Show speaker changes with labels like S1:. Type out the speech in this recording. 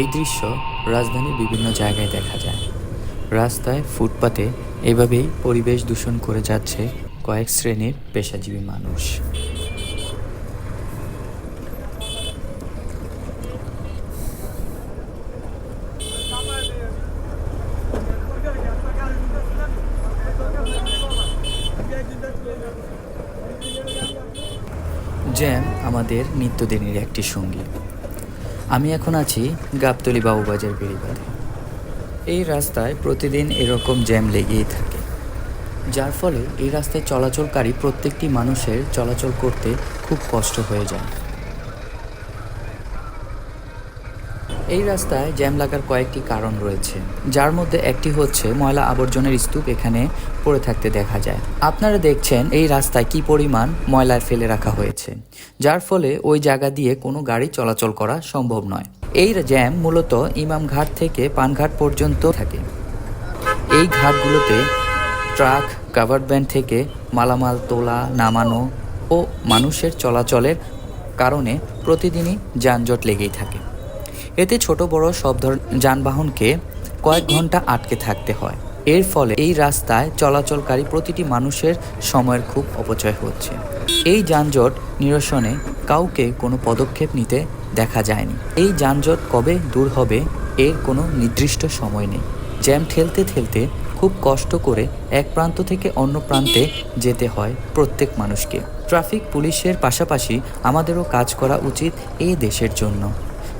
S1: এই দৃশ্য রাজধানীর বিভিন্ন জায়গায় দেখা যায়। রাস্তায়, ফুটপাতে এভাবেই পরিবেশ দূষণ করে যাচ্ছে কয়েক শ্রেণির পেশাজীবী মানুষ। জ্যাম আমাদের নিত্যদিনের একটি সঙ্গী। আমি এখন আছি গাবতলি বাবুবাজার বেড়িবাঁধে এই রাস্তায় প্রতিদিন এরকম জ্যাম লেগেই থাকে। যার ফলে এই রাস্তায় চলাচলকারী প্রত্যেকটি মানুষের চলাচল করতে খুব কষ্ট হয়ে যায়। এই রাস্তায় জ্যাম লাগার কয়েকটি কারণ রয়েছে। যার মধ্যে একটি হচ্ছে ময়লা আবর্জনের স্তূপ এখানে পড়ে থাকতে দেখা যায়। আপনারা দেখছেন এই রাস্তায় কি পরিমাণ ময়লার ফেলে রাখা হয়েছে। যার ফলে ওই জায়গা দিয়ে কোনো গাড়ি চলাচল করা সম্ভব নয়। এই জ্যাম মূলত ইমাম ঘাট থেকে পানঘাট পর্যন্ত থাকে। এই ঘাটগুলোতে ট্রাক, কাভার্ড ভ্যান থেকে মালামাল তোলা, নামানো ও মানুষের চলাচলের কারণে প্রতিদিনই যানজট লেগেই থাকে। এতে ছোট বড় সব ধরনের যানবাহনকে কয়েক ঘণ্টা আটকে থাকতে হয়। এর ফলে এই রাস্তায় চলাচলকারী প্রতিটি মানুষের সময়ের খুব অপচয় হচ্ছে। এই যানজট নিরসনে কাউকে কোনো পদক্ষেপ নিতে দেখা যায়নি। এই যানজট কবে দূর হবে এর কোনো নির্দিষ্ট সময় নেই। জ্যাম ঠেলতে ঠেলতে খুব কষ্ট করে এক প্রান্ত থেকে অন্য প্রান্তে যেতে হয় প্রত্যেক মানুষকে। ট্রাফিক পুলিশের পাশাপাশি আমাদেরও কাজ করা উচিত এই দেশের জন্য।